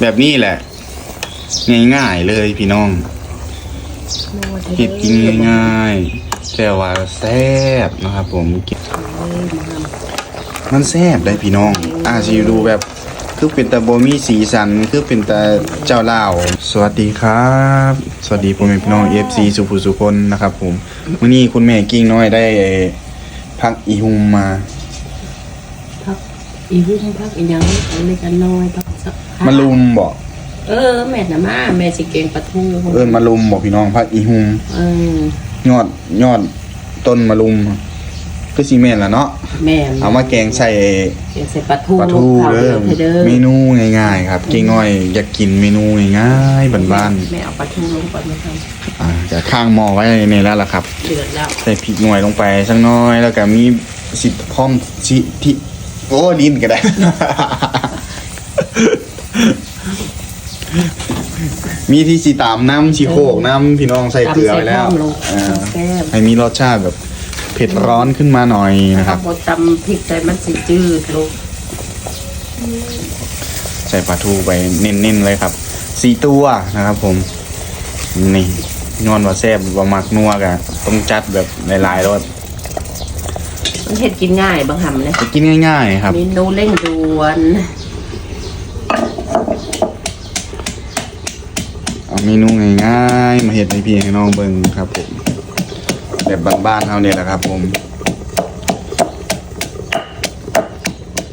แบบนี้แหละ ง่ายๆเลยพี่น้องเห็ดกินง่ายๆแต่ว่าแซ่บนะครับผมกินมันแซ่บได้พี่น้อง อาชิดูแบบคือเป็นตาโบมีสีสันคือเป็นตาเจ้าเล่าวสวัสดีครับ สวัสดีพ่อแม่พี่น้องเอฟซีสุภูสุคนนะครับ ผมวันนี้คุณแม่กิ้งน้อยได้พักอีฮุมมาพักอีหุ่มพักอีหยังอันนี้กันน้อยพักสักพัก มาลุมบอกเออ แม่น่ะมาแม่สิเก่งปลาทูเอินมาลุมบอกพี่น้องพักอีฮุมเออยอดยอดต้นมะลุมคือซีเมนต์ละเนาะแม่เอามาแกงใส่เก่งใส่ปลาทูปลาทูเผาเด้เด้ออเด้อเมนูง่ายๆ ครับกิ้งน้อยอยากกินเมนูง่ายๆบ้านแม่เอาปลาทูลงก่อนมาทๆอ่าจะข้างหม้อไว้ในแล้วล่ะครับำเดือดแล้วใส่พริกหน่อยลงไปสักหน้อยแล้วก็มีสิพร้อมสิที่โอ้ดินก็ได้ มีที่สีตามน้ำสีโขกน้ำพี่น้องใส่เกลือไปแล้วตำใส่พร้อมลงอ่าแก้มให้มีรสชาติแบบเผ็ดร้อนขึ้นมาหน่อยนะครับบดตำพริกใส่มันสิจืดลูกใส่ปลาทูไปเน้นๆเลยครับสี่ตัวนะครับผม นี่นอนว่าแซ่บว่ามักนัวกะต้องจัดแบบหลายๆรสมันเฮ็ดกินง่ายบางหำเลยจะกินง่าย ๆ ครับเมนูเร่งด่วน เอาเมนูง่ายๆ มาเห็ดให้พี่ให้น้องเบิ่งครับผมแบบบ้านๆเฮาเนี่ยแหละครับ ผม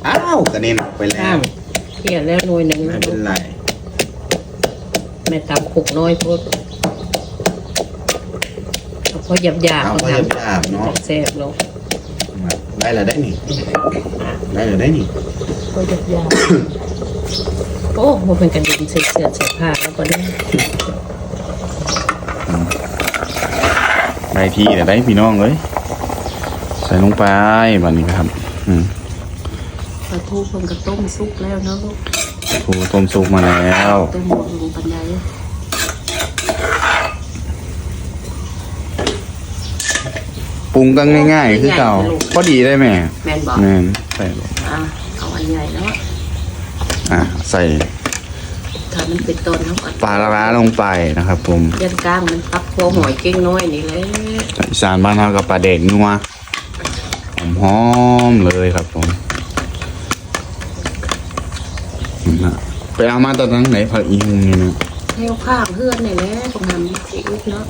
อ้าวกระเด็นออกไปแล้ข้าวงเคี่ยวแล้วหน่วยหนึ่งไม่นะเป็นไรแม่ตำขุกน้อยโพดเอาพอหยาบหยาบเอาพอหยาบๆเนาะแซ่บลงได้แล้วได้นี่ได้แล้วได้นี่พอหยาบหยาบ โอ้โหเป็นกันดินเสือเสือเสือผ้าแล้วก็ได้ได้ที่แต่ได้พี่น้องเลยใส่ลงไปแบบนี้ครับ อืมปลาทูเพิ่นก็ต้มซุกแล้วเนาะลูกโอ้ต้มซุปมาแล้วเต็มหมดลงปันไดปรุงกันง่ายๆ คือเก่าพอดีได้ไหมแม่นบอกแม่นใส่ลงอะเอาอันใหญ่เนาะ อะใส่ถ้ามันเป็นต้นเนาะก็ปลาร้าลงไปนะครับ ผมยันกลางมันปักพวหอยเก้งน้อยนี่แหละอีสานบ้านเรากับปลาเด็กนัวหอมๆเลยครับผมนะไปเอามาตอนนั้นไหนผักอีหุงนี่นะแถวข้างเพื่อนนี่แหละตรงนั้นสิอุกเนาะ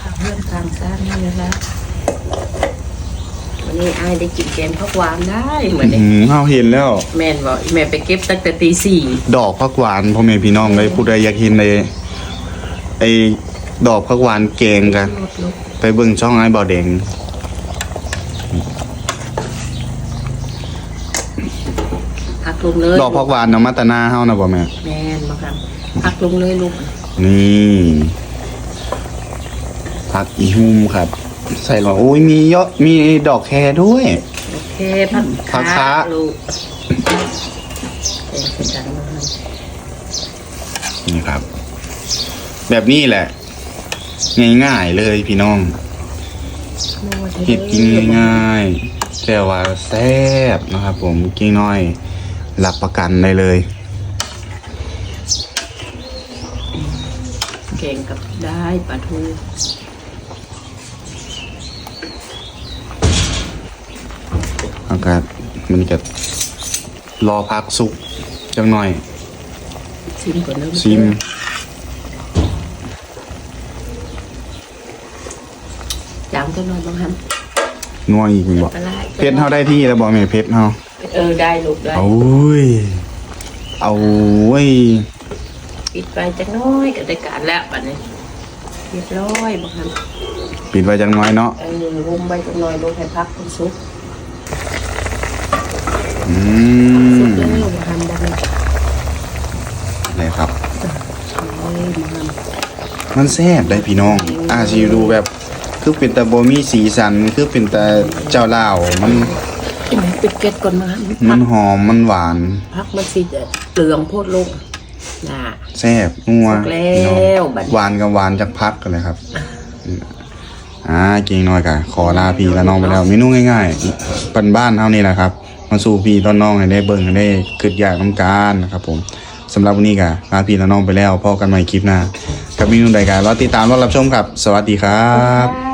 ข้างเพื่อนข้างซ่านนี่แหละวั นนี้อายได้กินแกงผักหวานได้เหมือนเดิอืมเฮาเห็นแล้ว แม่นบอกแม่ไปเก็บตั้งแต่ตีสี่ดอกผักหวานพ่อแม่พี่น้องเลยผู้ใดอยากเห็นเลยไอ้ดอกผักหวานแกงกัน รถลุกไปเบิ่งช่องไอ้บ่อแดงพักลงเลยดอกผักหวานเอามาตนาเฮานะบ่แม่แม่นมาครับพักลงเลยลูกนี่ผักอีหุ่มครับ ใส่หรอโอ้ยมีเยอะมีดอกแครด้วย โอเคพักพักค้าลูกเองเป็นกันมาครับนี่ครับ แบบนี้แหละ ง่ายๆเลยพี่น้องเห็ดกินง่ายๆแต่ว่าแซ่บนะครับ ผมกิ้งน้อยรับประกันได้เลยเก่งกับได้ปลาทู อา กาศมันจะรอพักสุกจังหน่อยชิมก่อนนะซิมจามก็นอนบ้างครับนัวอีกบอกปลาร้าเพชรเฮาได้ที่แล้วบอกแม่เพชรเฮาเออได้ลูกได้เอาเว้ยเอาเว้ยปิดไปจักหน้อยก็ได้การแล้วบัดนี้เรียบร้อยบ้างครับปิดไว้จังน้อยเนาะเออรุมใบจักหน่อยลงให้พักเป็นซุป อืซุปมแล้วบ้างครับบ้างครับเลยครับ เอ้ยบ้างครับมันแซ่บได้พี่น้อง อาชิดูแบบ คือเป็นตาโบมีสีสัน คือเป็นตาเจ้าล่าวมันกินให้ปิดเกล็ดก่อนมาครับมันหอมมันหวานพักมันสิเปลืองโพดลงน่ะ แซ่บนัวสุกแล้วพี่น้องบัดนี้ หวานกับหวานจากพักกันเลยครับอ่าเก่งน้อยกะขอลาพี่และน้องไปแล้วเมนูง่ายๆปันบ้านเท่านี้แหละครับ มาสู่พี่ต้นน้องให้ได้เบิ่งให้ได้กึดอยากน้ำการนะครับผมสำหรับวันนี้ก็ลาพี่และน้องไปแล้วพอกันใหม่คลิปหน้ากับมีนูใดกันรอติดตามรอรับชมครับ สวัสดีครับ